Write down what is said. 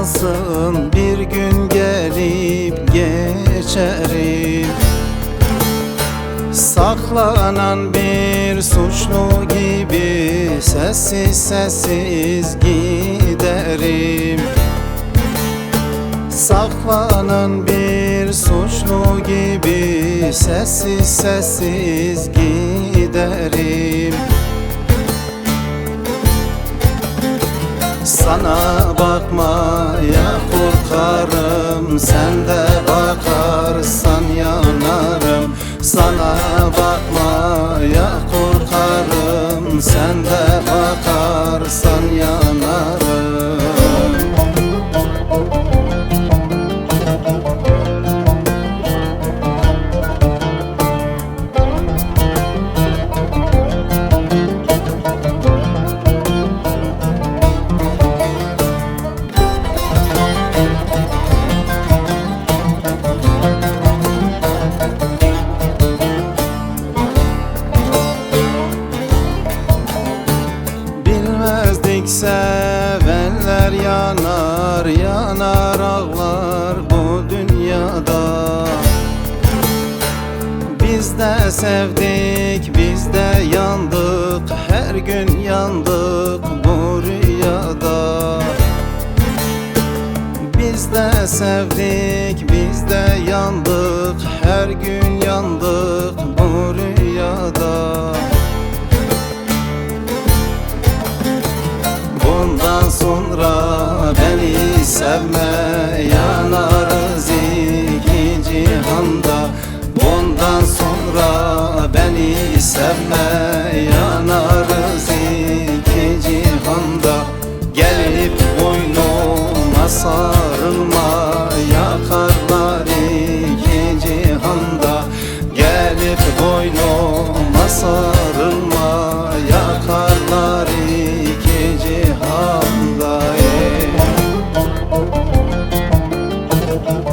kalsın bir gün gelip geçerim. Saklanan bir suçlu gibi sessiz sessiz giderim. Saklanan bir suçlu gibi sessiz sessiz giderim Sana bakmaya korkarım Sen de bakarsan yanarım. Sana bakmaya korkarım Sen de de sevdik biz de yandık her gün yandık bu rüyada. Biz de sevdik biz de yandık her gün yandık bu rüyada. Bundan sonra beni sevme yanarız sevme yanarız iki cihanda Gelip boynuma sarılma yakarlar iki cihanda Gelip boynuma sarılma yakarlar iki cihanda yeah.